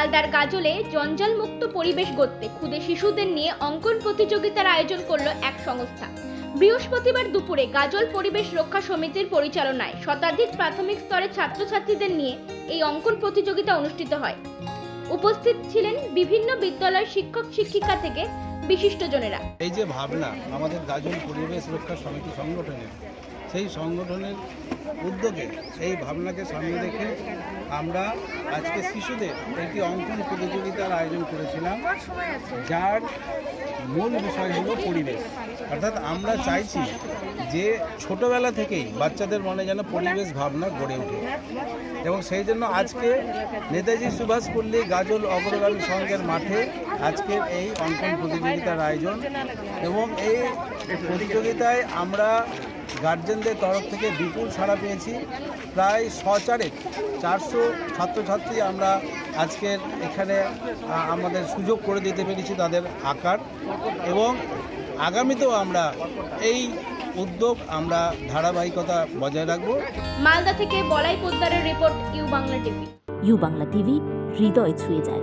মালদার গাজলে জঞ্জাল মুক্ত পরিবেশ গড়তে খুদে শিশুদের নিয়ে অঙ্কন প্রতিযোগিতার আয়োজন করল এক সংস্থা। বৃহস্পতিবার দুপুরে গাজল পরিবেশ রক্ষা সমিতির পরিচালনায় শতাধিক প্রাথমিক স্তরের ছাত্রছাত্রীদের নিয়ে এই অঙ্কন প্রতিযোগিতা অনুষ্ঠিত হয়। উপস্থিত ছিলেন বিভিন্ন বিদ্যালয়ের শিক্ষক, শিক্ষিকা থেকে বিশিষ্টজনেরা। এই যে ভাবনা আমাদের গাজন পরিবেশ রক্ষা সমিতি সংগঠনের, সেই সংগঠনের উদ্যোগে সেই ভাবনাকে সামনে রেখে আমরা আজকে শিশুদের একটি অঙ্কন প্রতিযোগিতার আয়োজন করেছিলাম, যার মূল বিষয় হলো পরিবেশ। অর্থাৎ আমরা চাইছি যে ছোটবেলা থেকেই বাচ্চাদের মনে যেন পরিবেশ ভাবনা গড়ে ওঠে এবং সেই জন্য আজকে নেতাজি সুভাষ পল্লী গাজল অগ্রগামী সংঘের মাঠে আজকের এই অঙ্কন প্রতিযোগিতার আয়োজন। এবং এই প্রতিযোগিতায় আমরা গার্জেনদের তরফ থেকে বিপুল সাড়া পেয়েছি। প্রায় সচারেক চারশো ছাত্রছাত্রী আমরা আজকের এখানে আমাদের সুযোগ করে দিতে পেরেছি তাদের আঁকার। এবং আগামীতেও আমরা এই উদ্যোগ আমরা ধারাবাহিকতা বজায় রাখব। মালদা থেকে বলাই পোদ্দারের report U Bangla TV. U Bangla TV হৃদয় ছুঁয়ে যায়।